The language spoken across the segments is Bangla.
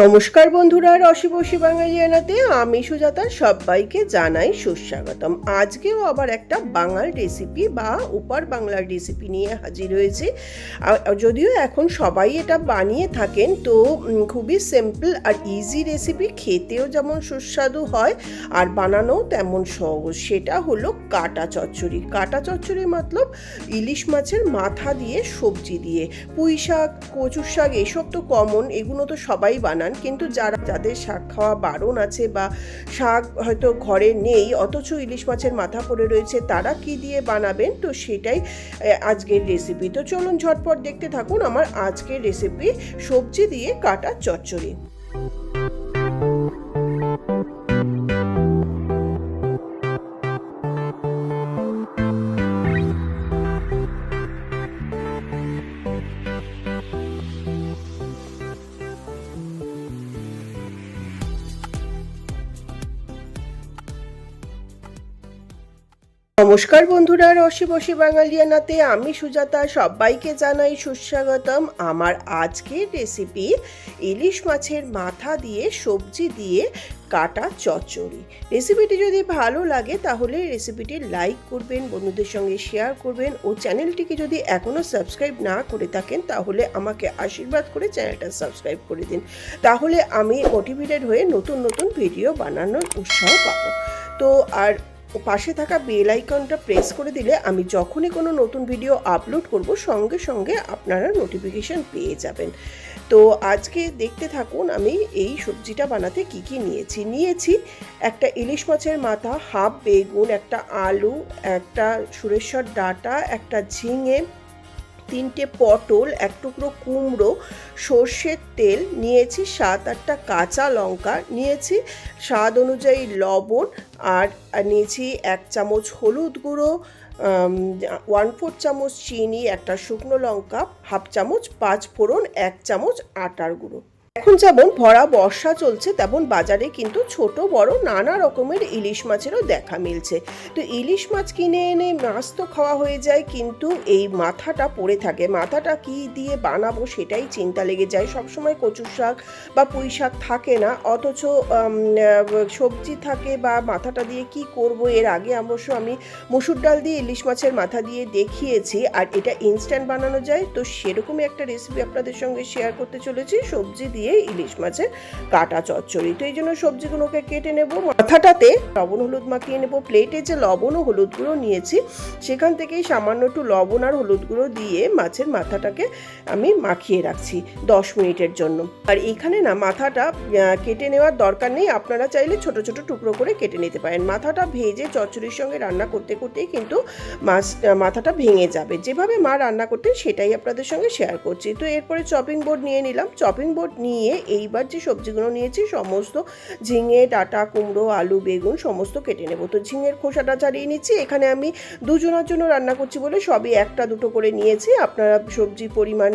নমস্কার বন্ধুরা রসিবসি বাঙালিয়ানাতে আমি সুজাতা, সবাইকে জানাই সুস্বাগতম। আজকেও আবার একটা বাঙাল রেসিপি বা উপার বাংলার রেসিপি নিয়ে হাজির হয়েছি। যদিও এখন সবাই এটা বানিয়ে থাকেন, তো খুবই সিম্পল আর ইজি রেসিপি খেতেও যেমন সুস্বাদু হয় আর বানানোও তেমন সহজ। সেটা হলো কাটা চচ্চড়ি। কাটা চচ্চড়ি মতলব ইলিশ মাছের মাথা দিয়ে সবজি দিয়ে। পুঁই শাক কচুর শাক, এসব তো কমন এগুলো তো সবাই বানান, কিন্তু যারা যাদের শাক খাওয়া বারণ আছে বা শাক হয়তো ঘরে নেই, অথচ ইলিশ মাছের মাথা পড়ে রয়েছে, তারা কি দিয়ে বানাবেন? তো সেটাই আজকের রেসিপি তো চলুন ঝটপট দেখতে থাকুন আমার আজকের রেসিপি সবজি দিয়ে কাটা চচ্চড়ি। নমস্কার বন্ধুরা, রসি বসি বাঙালিয়ানাতে আমি সুজাতা, সবাইকে জানাই সুস্বাগতম। আমার আজকের রেসিপি ইলিশ মাছের মাথা দিয়ে সবজি দিয়ে কাটা চচ্চড়ি। রেসিপিটি যদি ভালো লাগে, তাহলে রেসিপিটি লাইক করবেন, বন্ধুদের সঙ্গে শেয়ার করবেন ও চ্যানেলটিকে যদি এখনও সাবস্ক্রাইব না করে থাকেন, তাহলে আমাকে আশীর্বাদ করে চ্যানেলটা সাবস্ক্রাইব করে দিন। তাহলে আমি মোটিভেটেড হয়ে নতুন নতুন ভিডিও বানানোর উৎসাহ পাবো। তো আর পাশে থাকা বেল আইকনটা প্রেস করে দিলে আমি যখনই কোনো নতুন ভিডিও আপলোড করব, সঙ্গে সঙ্গে আপনারা নোটিফিকেশান পেয়ে যাবেন। তো আজকে দেখতে থাকুন আমি এই সবজিটা বানাতে কি কি নিয়েছি। নিয়েছি একটা ইলিশ মাছের মাথা, হাফ বেগুন, একটা আলু, একটা সুরেশ্বর ডাটা, একটা ঝিঙে তিনটে পটল, এক টুকরো কুমড়ো, সর্ষের তেল, নিয়েছি সাত আটটা কাঁচা লঙ্কা, নিয়েছি স্বাদ অনুযায়ী লবণ আর নিয়েছি এক চামচ হলুদ গুঁড়ো ওয়ান ফোর চামচ চিনি, একটা শুকনো লঙ্কা হাফ চামচ পাঁচ ফোড়ন, এক চামচ আটার গুঁড়ো। এখন যেমন ভরা বর্ষা চলছে, তেমন বাজারে কিন্তু ছোট, বড় নানা রকমের ইলিশ মাছেরও দেখা মিলছে। তো ইলিশ মাছ কিনে এনে মাছ তো খাওয়া হয়ে যায়, কিন্তু এই মাথাটা পড়ে থাকে। মাথাটা কি দিয়ে বানাবো সেটাই চিন্তা লেগে যায়। সবসময় কচুর শাক বা পুঁই শাক থাকে না। অথচ সবজি থাকে বা মাথাটা দিয়ে কি করব, এর আগে অবশ্য আমি মসুর ডাল দিয়ে ইলিশ মাছের মাথা দিয়ে দেখিয়েছি, আর এটা ইনস্ট্যান্ট বানানো যায়। তো সেরকমই একটা রেসিপি আপনাদের সঙ্গে শেয়ার করতে চলেছি। সবজি দিয়ে ইলিশ মাছের কাটা চচ্চড়ি। তো এই জন্য সবজিগুলোকে কেটে নেব। মাথাটাতে লবণ হলুদ মাখিয়ে নেব। প্লেটে যে লবণ ও হলুদ গুঁড়ো নিয়েছি, সেখান থেকেই সামান্য একটু লবণ আর হলুদ গুঁড়ো দিয়ে মাছের মাথাটাকে আমি মাখিয়ে রাখছি দশ মিনিটের জন্য। আর এখানে না, মাথাটা কেটে নেওয়ার দরকার নেই। আপনারা চাইলে ছোট ছোট টুকরো করে কেটে নিতে পারেন। মাথাটা ভেজে চচ্চড়ির সঙ্গে রান্না করতে, করতেই কিন্তু মাছ মাথাটা ভেঙে যাবে। যেভাবে মা রান্না করতেন, সেটাই আপনাদের সঙ্গে শেয়ার করছি। তো এরপরে চপিং বোর্ড নিয়ে নিলাম। চপিং বোর্ড নিয়ে এইবার যে সবজিগুলো নিয়েছি, সমস্ত ঝিঙে, ডাটা, কুমড়ো, আলু, বেগুন সমস্ত কেটে নেব। তো ঝিঙের খোসাটা ছাড়িয়ে নিচ্ছি। এখানে আমি দুজনের জন্য রান্না করছি বলে সবই একটা দুটো করে নিয়েছি। আপনারা সবজি পরিমাণ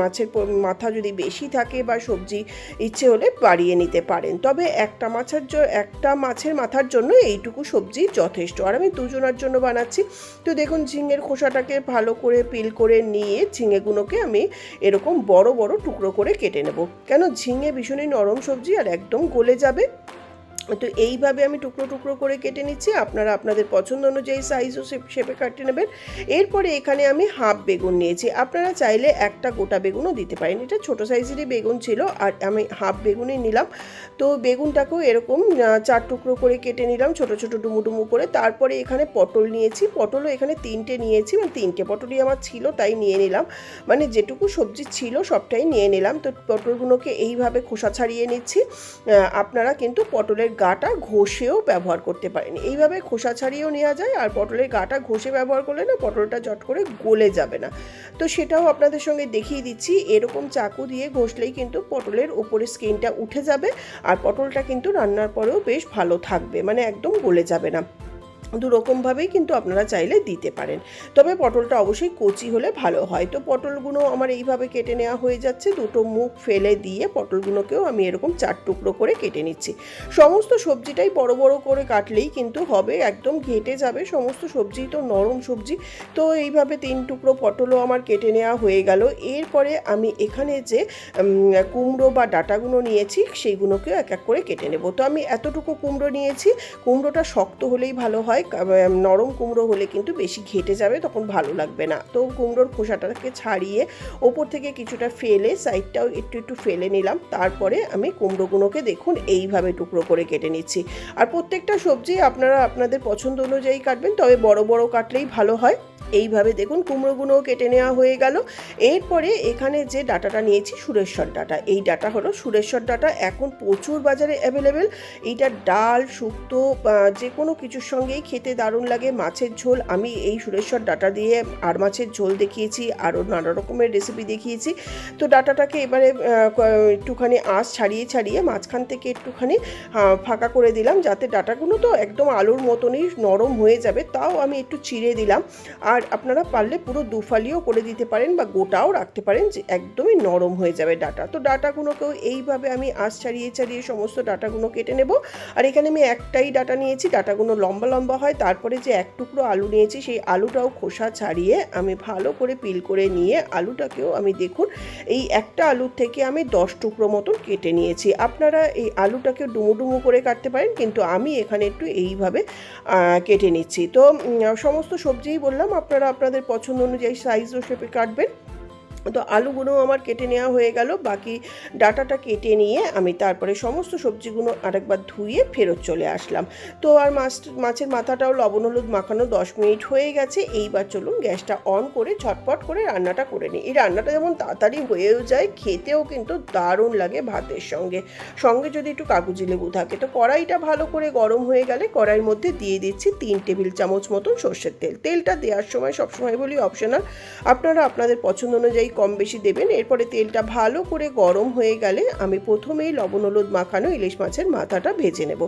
মাছের মাথা যদি বেশি থাকে বা সবজি ইচ্ছে হলে বাড়িয়ে নিতে পারেন। তবে একটা মাছের একটা মাছের মাথার জন্য এইটুকু সবজি যথেষ্ট। আর আমি দুজনের জন্য বানাচ্ছি। তো দেখুন, ঝিঙের খোসাটাকে ভালো করে পিল করে নিয়ে ঝিঙেগুলোকে আমি এরকম বড় বড় টুকরো করে কেটে নেব। কেন ঝিঙে ভীষণই নরম সবজি আর একদম গলে যাবে। তো এইভাবে আমি টুকরো টুকরো করে কেটে নিচ্ছি। আপনারা আপনাদের পছন্দ অনুযায়ী সাইজ ও শেপে কাটে নেবেন। এরপরে এখানে আমি হাফ বেগুন নিয়েছি। আপনারা চাইলে একটা গোটা বেগুনও দিতে পারেন। এটা ছোটো সাইজেরই বেগুন ছিল আর আমি হাফ বেগুনই নিলাম। তো বেগুনটাকেও এরকম চার টুকরো করে কেটে নিলাম, ছোট ছোট ডুমু ডুমু করে। তারপরে এখানে পটল নিয়েছি। পটলও এখানে তিনটে নিয়েছি। মানে তিনটে পটলই আমার ছিল, তাই নিয়ে নিলাম। মানে যেটুকু সবজি ছিল সবটাই নিয়ে নিলাম। তো পটলগুলোকে এইভাবে খোসা ছাড়িয়ে নিচ্ছি। আপনারা কিন্তু পটলের গাটা ঘষেও ব্যবহার করতে পারেন। এইভাবে খোসা ছাড়িয়েও নেওয়া যায় আর পটলের গাটা ঘষে ব্যবহার করলে না পটলটা জট করে গলে যাবে না। তো সেটাও আপনাদের সঙ্গে দেখিয়ে দিচ্ছি। এরকম চাকু দিয়ে ঘষলেই কিন্তু পটলের ওপরে স্কিনটা উঠে যাবে আর পটলটা কিন্তু রান্নার পরেও বেশ ভালো থাকবে। মানে একদম গলে যাবে না। দু রকমভাবেই কিন্তু আপনারা চাইলে দিতে পারেন। তবে পটলটা অবশ্যই কচি হলে ভালো হয়। তো পটলগুলো আমার এইভাবে কেটে নেওয়া হয়ে যাচ্ছে। দুটো মুখ ফেলে দিয়ে পটলগুলোকেও আমি এরকম চার টুকরো করে কেটে নিচ্ছি। সমস্ত সবজিটাই বড় বড় করে কাটলেই কিন্তু হবে, একদম ঘেটে যাবে। সমস্ত সবজি তো নরম সবজি। তো এইভাবে তিন টুকরো পটলও আমার কেটে নেওয়া হয়ে গেল। এরপরে আমি এখানে যে কুমড়ো বা ডাটাগুলো নিয়েছি, সেইগুলোকেও এক এক করে কেটে নেব। তো আমি এতটুকু কুমড়ো নিয়েছি। কুমড়োটা শক্ত হলেই ভালো হয়। উম, নরম কুমড়ো হলে কিন্তু বেশি ঘেটে যাবে তখন ভালো লাগবে না। তো কুমড়োর খোসাটাকে ছাড়িয়ে ওপর থেকে কিছুটা ফেলে সাইডটাও একটু একটু ফেলে নিলাম। তারপরে আমি কুমড়োগুলোকে দেখুন এইভাবে টুকরো করে কেটে নিচ্ছি। আর প্রত্যেকটা সবজি আপনারা আপনাদের পছন্দ অনুযায়ী কাটবেন তবে বড় বড় কাটলেই ভালো হয়। এইভাবে দেখুন কুমড়োগুলোও কেটে নেওয়া হয়ে গেল। এরপরে এখানে যে ডাটাটা নিয়েছি, সুরেশ্বর ডাটা। এই ডাটা হলো সুরেশ্বর ডাটা। এখন প্রচুর বাজারে অ্যাভেলেবেল এইটা ডাল, শুক্তো যে কোনো কিছুর সঙ্গেই খেতে দারুণ লাগে। মাছের ঝোল, আমি এই সুরেশ্বর ডাটা দিয়ে আর মাছের ঝোল দেখিয়েছি, আরও নানা রকমের রেসিপি দেখিয়েছি। তো ডাটাটাকে এবারে একটুখানি আঁশ ছাড়িয়ে ছাড়িয়ে মাঝখান থেকে একটুখানি ফাঁকা করে দিলাম। যাতে ডাটাগুলো তো একদম আলুর মতনই নরম হয়ে যাবে, তাও আমি একটু চিড়ে দিলাম। আর আপনারা পারলে পুরো দুফালিও করে দিতে পারেন বা গোটাও রাখতে পারেন যে একদমই নরম হয়ে যাবে ডাটা। তো ডাটাগুলোকেও এইভাবে আমি আঁচ ছাড়িয়ে ছাড়িয়ে সমস্ত ডাটাগুলো কেটে নেব। আর এখানে আমি একটাই ডাটা নিয়েছি, ডাটাগুলো লম্বা লম্বা হয়। তারপরে যে এক টুকরো আলু নিয়েছি, সেই আলুটাও খোসা ছাড়িয়ে আমি ভালো করে পিল করে নিয়ে আলুটাকেও আমি দেখুন, এই একটা আলুর থেকে আমি দশ টুকরো মতন কেটে নিয়েছি। আপনারা এই আলুটাকে ডুমো ডুমো করে কাটতে পারেন, কিন্তু আমি এখানে একটু এইভাবে কেটে নিচ্ছি। তো সমস্ত সবজিই বললাম আপনারা আপনাদের পছন্দ অনুযায়ী সাইজ ও শেপে কাটবেন। তো আলুগুলো আমার কেটে নেওয়া হয়ে গেল। বাকি ডাটাটা কেটে নিয়ে আমি তারপরে সমস্ত সবজিগুলো আরেকবার ধুয়ে ফেরত চলে আসলাম। তো আর মাছ, মাছের মাথাটাও লবণ, হলুদ মাখানো দশ মিনিট হয়ে গেছে। এইবার চলুন গ্যাসটা অন করে ঝটপট করে রান্নাটা করে নিই। এই রান্নাটা যেমন তাড়াতাড়ি হয়েও যায়, খেতেও কিন্তু দারুণ লাগে ভাতের সঙ্গে। সঙ্গে যদি একটু কাগজি লেবু থাকে, তো কড়াইটা ভালো করে গরম হয়ে গেলে কড়াইয়ের মধ্যে দিয়ে দিচ্ছি তিন টেবিল চামচ মতন সর্ষের তেল। তেলটা দেওয়ার সময় সবসময় বলি অপশনাল আপনারা আপনাদের পছন্দ অনুযায়ী কম বেশি দেবেন। এরপরে তেলটা ভালো করে গরম হয়ে গেলে আমি প্রথমেই লবণ, হলুদ মাখানো ইলিশ মাছের মাথাটা ভেজে নেব।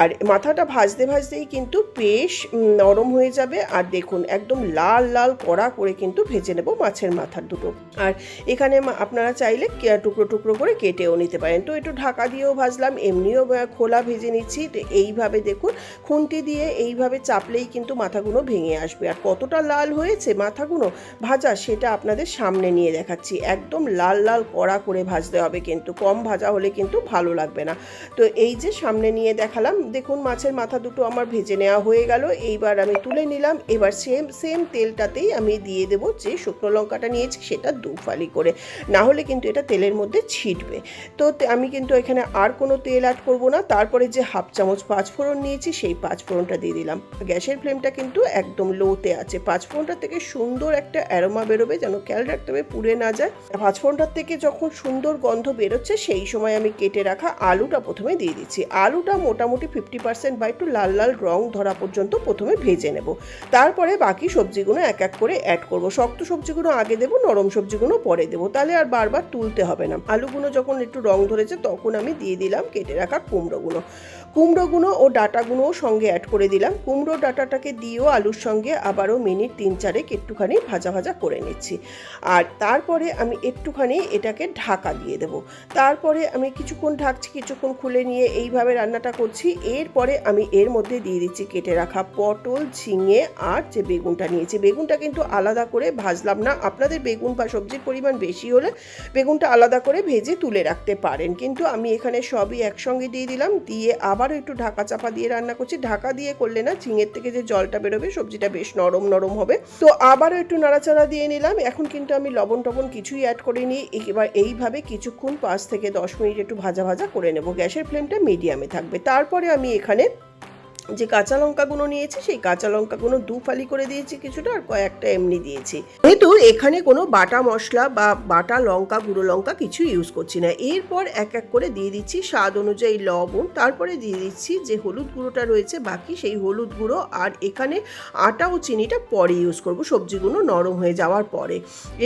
আর মাথাটা ভাজতে ভাজতেই কিন্তু বেশ নরম হয়ে যাবে। আর দেখুন, একদম লাল লাল কড়া করে কিন্তু ভেজে নেব মাছের মাথার দুটো। আর এখানে আপনারা চাইলে টুকরো টুকরো করে কেটেও নিতে পারেন। তো একটু ঢাকা দিয়েও ভাজলাম, এমনিও খোলা ভেজে নিচ্ছি। তো এইভাবে দেখুন, খুন্তি দিয়ে এইভাবে চাপলেই কিন্তু মাথাগুলো ভেঙে আসবে। আর কতটা লাল হয়েছে মাথাগুলো ভাজা, সেটা আপনাদের সামনে নিয়ে দেখাচ্ছি। একদম লাল লাল কড়া করে ভাজতে হবে কিন্তু। কম ভাজা হলে কিন্তু ভালো লাগবে না। তো এই যে সামনে নিয়ে দেখালাম, দেখুন মাছের মাথা দুটো আমার ভেজে নেওয়া হয়ে গেল। এইবার আমি তুলে নিলাম। এবার সেম সেম তেলটাতেই আমি দিয়ে দেবো যে শুকনো লঙ্কাটা নিয়েছি, সেটা দু ফালি করে। না হলে কিন্তু এটা তেলের মধ্যে ছিটবে। তো আমি কিন্তু এখানে আর কোনো তেল অ্যাড করব না। তারপরে যে হাফ চামচ পাঁচফোড়ন নিয়েছি, সেই পাঁচফোড়নটা দিয়ে দিলাম। গ্যাসের ফ্লেমটা কিন্তু একদম লোতে আছে। পাঁচফোড়নটা থেকে সুন্দর একটা অ্যারোমা বেরোবে যেন খেয়াল রাখতে হবে পুড়ে না যায়। পাঁচফোড়নটার থেকে যখন সুন্দর গন্ধ বেরোচ্ছে, সেই সময় আমি কেটে রাখা আলুটা প্রথমে দিয়ে দিচ্ছি। আলুটা মোটামুটি ফিফটি পার্সেন্ট বা একটু লাল লাল রং ধরা পর্যন্ত প্রথমে ভেজে নেব। তারপরে বাকি সবজিগুলো এক এক করে অ্যাড করব। শক্ত সবজিগুলো আগে দেবো, নরম সবজিগুলো পরে দেবো। তাহলে আর বারবার তুলতে হবে না। আলুগুলো যখন একটু রং ধরেছে, তখন আমি দিয়ে দিলাম কেটে রাখা কুমড়োগুলো। কুমড়োগুলো ও ডাটাগুলোও সঙ্গে অ্যাড করে দিলাম। কুমড়ো ডাটাটাকে দিয়েও আলুর সঙ্গে আবারও মিনিট তিন চারেক একটুখানি ভাজা ভাজা করে নিচ্ছি। আর তারপরে আমি একটুখানি এটাকে ঢাকা দিয়ে দেবো। তারপরে আমি কিছুক্ষণ ঢাকছি, কিছুক্ষণ খুলে নিয়ে এইভাবে রান্নাটা করছি। এরপরে আমি এর মধ্যে দিয়ে দিচ্ছি কেটে রাখা পটল, ঝিঙে আর যে বেগুনটা নিয়েছি। বেগুনটা কিন্তু আলাদা করে ভাজলাম না। আপনাদের বেগুন বা সবজির পরিমাণ বেশি হলে বেগুনটা আলাদা করে ভেজে তুলে রাখতে পারেন। কিন্তু আমি এখানে সবই একসঙ্গে দিয়ে দিলাম। দিয়ে আবারও একটু ঢাকা চাপা দিয়ে রান্না করছি। ঢাকা দিয়ে করলে না ঝিঙের থেকে যে জলটা বেরোবে সবজিটা বেশ নরম নরম হবে। তো আবারও একটু নাড়াচাড়া দিয়ে নিলাম। এখন কিন্তু আমি লবণ টবণ কিছুই অ্যাড করিনি এবার এইভাবে কিছুক্ষণ পাঁচ থেকে দশ মিনিট একটু ভাজা ভাজা করে নেব। গ্যাসের ফ্লেমটা মিডিয়ামে থাকবে। তারপরে আমি এখানে যে কাঁচা লঙ্কাগুলো নিয়েছি, সেই কাঁচা লঙ্কাগুলো দু ফালি করে দিয়েছি কিছুটা আর কয়েকটা এমনি দিয়েছি। যেহেতু এখানে কোনো বাটা মশলা বা বাটা লঙ্কা, গুঁড়ো লঙ্কা কিছু ইউজ করছি না। এরপর এক এক করে দিয়ে দিচ্ছি স্বাদ অনুযায়ী লবণ। তারপরে দিয়ে দিচ্ছি যে হলুদ গুঁড়োটা রয়েছে, বাকি সেই হলুদ গুঁড়ো আর এখানে আটা ও চিনিটা পরে ইউজ করব। সবজিগুলো নরম হয়ে যাওয়ার পরে।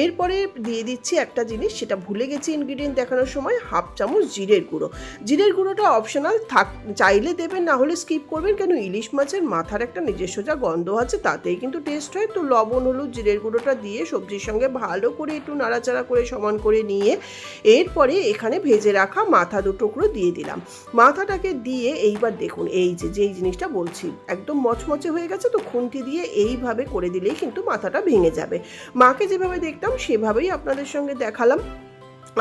এরপরে দিয়ে দিচ্ছি একটা জিনিস, সেটা ভুলে গেছি ইনগ্রিডিয়েন্ট দেখানোর সময়, হাফ চামচ জিরের গুঁড়ো। জিরের গুঁড়োটা অপশনাল থাক, চাইলে দেবেন, না হলে স্কিপ করবেন কেন ইলিশ মাছের মাথার একটা নিজস্ব যা গন্ধ আছে, তাতেই কিন্তু টেস্ট হয়। তো লবণ, হলুদ, জিরের গুঁড়োটা দিয়ে সবজির সঙ্গে ভালো করে একটু নাড়াচাড়া করে সমান করে নিয়ে এরপরে এখানে ভেজে রাখা মাথা দু টুকরো দিয়ে দিলাম। মাথাটাকে দিয়ে এইবার দেখুন, এই যে, যেই জিনিসটা বলছি, একদম মচমচে হয়ে গেছে, তো খুন্তি দিয়ে এইভাবে করে দিলেই কিন্তু মাথাটা ভেঙে যাবে। মাকে যেভাবে দেখতাম, সেভাবেই আপনাদের সঙ্গে দেখালাম।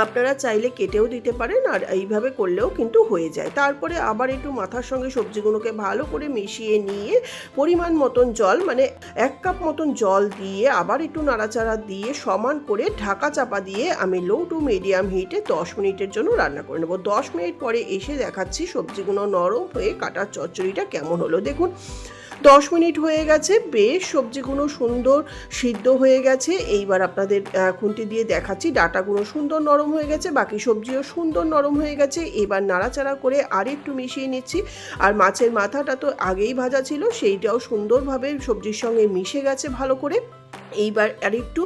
আপনারা চাইলে কেটেও দিতে পারেন আর এইভাবে করলেও কিন্তু হয়ে যায়। তারপরে আবার একটু মাথার সঙ্গে সবজিগুলোকে ভালো করে মিশিয়ে নিয়ে পরিমাণ মতন জল মানে এক কাপ মতন জল দিয়ে আবার একটু নাড়াচাড়া দিয়ে সমান করে ঢাকা চাপা দিয়ে আমি লো টু মিডিয়াম হিটে দশ মিনিটের জন্য রান্না করে নেব। দশ মিনিট পরে এসে দেখাচ্ছি সবজিগুলো নরম হয়ে কাটার চচ্চড়িটা কেমন হলো। দেখুন দশ মিনিট হয়ে গেছে, বেশ সবজিগুলো সুন্দর সিদ্ধ হয়ে গেছে। এইবার আপনাদের খুন্তি দিয়ে দেখাচ্ছি, ডাটাগুলো সুন্দর নরম হয়ে গেছে, বাকি সবজিও সুন্দর নরম হয়ে গেছে। এবার নাড়াচাড়া করে আর একটু মিশিয়ে নিচ্ছি। আর মাছের মাথাটা তো আগেই ভাজা ছিল, সেইটাও সুন্দরভাবে সবজির সঙ্গে মিশে গেছে ভালো করে। এইবার আর একটু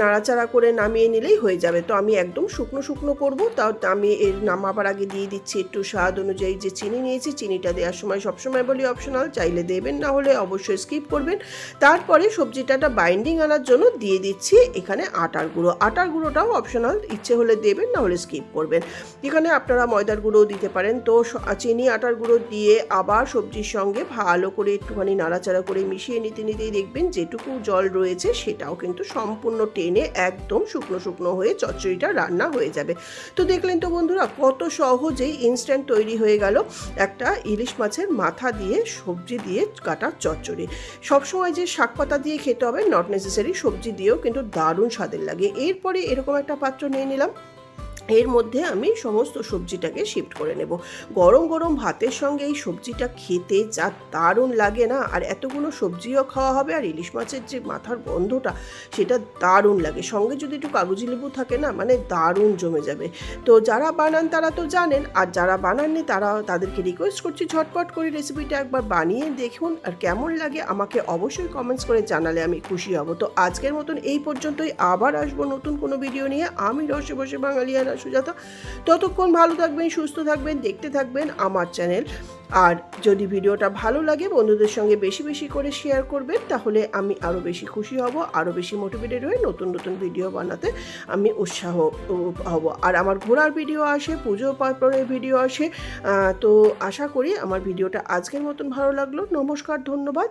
নাড়াচাড়া করে নামিয়ে নিলেই হয়ে যাবে। তো আমি একদম শুকনো শুকনো করব। তাও আমি এর নামাবার আগে দিয়ে দিচ্ছি একটু স্বাদ অনুযায়ী যে চিনি নিয়েছি, চিনিটা দেওয়ার সময় সবসময় বলি অপশনাল চাইলে দেবেন, না হলে অবশ্যই স্কিপ করবেন। তারপরে সবজিটাটা বাইন্ডিং আনার জন্য দিয়ে দিচ্ছি এখানে আটার গুঁড়ো। আটার গুঁড়োটাও অপশনাল ইচ্ছে হলে দেবেন, না হলে স্কিপ করবেন। এখানে আপনারা ময়দার গুঁড়োও দিতে পারেন। তো চিনি, আটার গুঁড়ো দিয়ে আবার সবজির সঙ্গে ভালো করে একটুখানি নাড়াচাড়া করে মিশিয়ে নিতে নিতেই দেখবেন যেটুকু জল রয়েছে সেটাও কিন্তু সম্পূর্ণ টেনে একদম শুকনো শুকনো হয়ে চচ্চড়িটা রান্না হয়ে যাবে। তো দেখলেন তো বন্ধুরা, কত সহজেই ইনস্ট্যান্ট তৈরি হয়ে গেল একটা ইলিশ মাছের মাথা দিয়ে, সবজি দিয়ে কাটা চচ্চড়ি। সবসময় যে শাক পাতা দিয়ে খেতে হবে নট নেসেসারি সবজি দিয়েও কিন্তু দারুণ স্বাদের লাগে। এরপরে এরকম একটা পাত্র নিয়ে নিলাম। এর মধ্যে আমি সমস্ত সবজিটাকে শিফট করে নেব। গরম গরম ভাতের সঙ্গে এই সবজিটা খেতে যা দারুণ লাগে না? আর এতগুলো সবজিও খাওয়া হবে আর ইলিশ মাছের যে মাথার গন্ধটা, সেটা দারুণ লাগে। সঙ্গে যদি একটু কাগজি লেবু থাকে না মানে দারুণ জমে যাবে। তো যারা বানান তারা তো জানেন, আর যারা বানাননি তারা তাদেরকে রিকোয়েস্ট করছি ঝটপট করে রেসিপিটা একবার বানিয়ে দেখুন আর কেমন লাগে আমাকে অবশ্যই কমেন্টস করে জানালে আমি খুশি হব। তো আজকের মতন এই পর্যন্তই। আবার আসব নতুন কোনো ভিডিও নিয়ে। আমি রসে বসে বাঙালিয়ানা সুজাতা ততক্ষণ ভালো থাকবেন, সুস্থ থাকবেন, দেখতে থাকবেন আমার চ্যানেল। আর যদি ভিডিওটা ভালো লাগে, বন্ধুদের সঙ্গে বেশি বেশি করে শেয়ার করবেন, তাহলে আমি আরও বেশি খুশি হব আরও বেশি মোটিভেটেড হয়ে নতুন নতুন ভিডিও বানাতে আমি উৎসাহ হব। আর আমার ঘোরার ভিডিও আসে, পুজো পার্বণের ভিডিও আসে তো আশা করি আমার ভিডিওটা আজকের মতন ভালো লাগল। নমস্কার, ধন্যবাদ।